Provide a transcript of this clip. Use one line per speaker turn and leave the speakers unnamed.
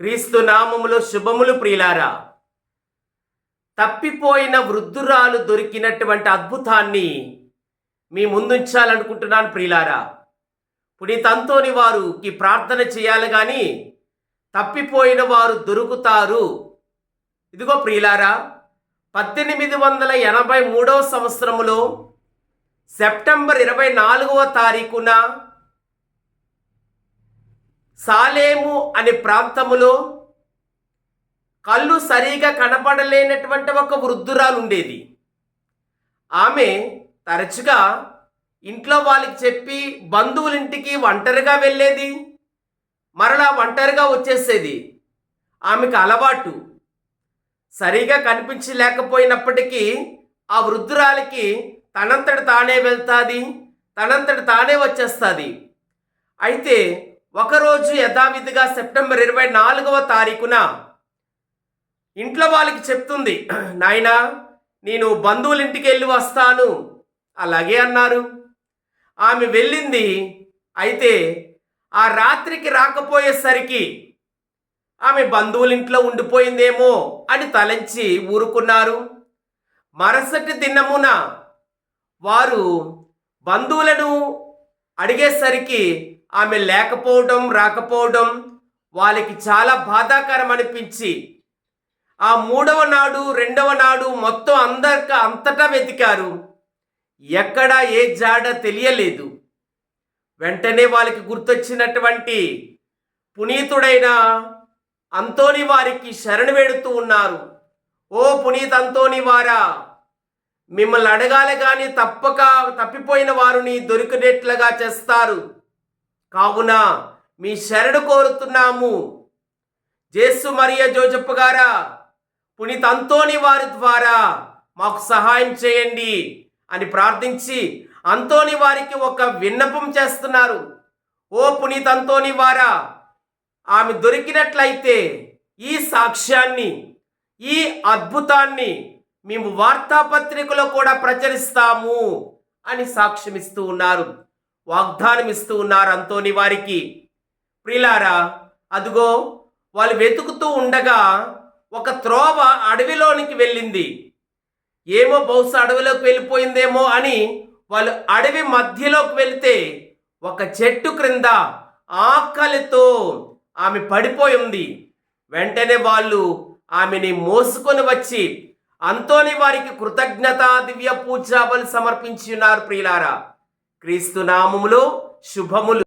క్రీస్తు నామములో శుభములు ప్రియులారా. తప్పిపోయిన వృద్ధురాలు దొరికినటువంటి అద్భుతాన్ని మీ ముందుంచాలనుకుంటున్నాను ప్రియులారా. పునీతంతోని వారుకి ప్రార్థన చేయాలి కానీ తప్పిపోయిన వారు దొరుకుతారు. ఇదిగో ప్రియులారా పద్దెనిమిది వందల ఎనభై మూడవ సంవత్సరములో సెప్టెంబర్ ఇరవై నాలుగవ తారీఖున సాలేము అనే ప్రాంతములో కళ్ళు సరిగా కనపడలేనటువంటి ఒక వృద్ధురాలు ఉండేది ఆమె తరచుగా ఇంట్లో వాళ్ళకి చెప్పి బంధువులింటికి ఒంటరిగా వెళ్ళేది. మరలా ఒంటరిగా వచ్చేసేది. ఆమెకు అలవాటు. సరిగా కనిపించలేకపోయినప్పటికీ ఆ వృద్ధురాలికి తనంతట తానే వెళ్తాది తనంతట తానే వచ్చేస్తుంది. అయితే ఒకరోజు యథావిధిగా సెప్టెంబర్ ఇరవై నాలుగవ తారీఖున ఇంట్లో వాళ్ళకి చెప్తుంది నాయనా నేను బంధువుల ఇంటికి వెళ్ళి వస్తాను. అలాగే అన్నారు. ఆమె వెళ్ళింది. అయితే ఆ రాత్రికి రాకపోయేసరికి ఆమె బంధువుల ఇంట్లో ఉండిపోయిందేమో అని తలంచి ఊరుకున్నారు. మరుసటి దినమున వారు బంధువులను అడిగేసరికి ఆమె లేకపోవడం రాకపోవడం వాళ్ళకి చాలా బాధాకరం అనిపించి ఆ మూడవ నాడు రెండవ నాడు మొత్తం అందరిక అంతటా వెతికారు. ఎక్కడా ఏ జాడ తెలియలేదు. వెంటనే వాళ్ళకి గుర్తొచ్చినటువంటి పునీతుడైన అంతోని వారికి శరణు వేడుతూ ఉన్నారు. ఓ పునీత్ అంతోని వారా మిమ్మల్ని అడగాలి కానీ తప్పక తప్పిపోయిన వారిని దొరికినట్లుగా చేస్తారు. కావున మీ శరణు కోరుతున్నాము. జేసు మరియ జోజప్ప గారా పునీత్ అంతోని వారి ద్వారా మాకు సహాయం చేయండి అని ప్రార్థించి అంతోని వారికి ఒక విన్నపం చేస్తున్నారు. ఓ పునీత్ అంతోని వారా ఆమె దొరికినట్లయితే ఈ సాక్ష్యాన్ని ఈ అద్భుతాన్ని మేము వార్తాపత్రికలో కూడా ప్రచురిస్తాము అని సాక్ష్యమిస్తూ ఉన్నారు. వాగ్దానం ఇస్తూ ఉన్నారు అంతోని వారికి. ప్రిలారా అదిగో వాళ్ళు వెతుకుతూ ఉండగా ఒక త్రోవ అడవిలోనికి వెళ్ళింది. ఏమో బహుశా అడవిలోకి వెళ్ళిపోయిందేమో అని వాళ్ళు అడవి మధ్యలోకి వెళితే ఒక చెట్టు క్రింద ఆకలితో ఆమె పడిపోయి ఉంది. వెంటనే వాళ్ళు ఆమెని మోసుకొని వచ్చి అంతోని వారికి కృతజ్ఞత దివ్య పూజాబలు సమర్పించున్నారు ప్రియులారా క్రీస్తు నామములో శుభములు.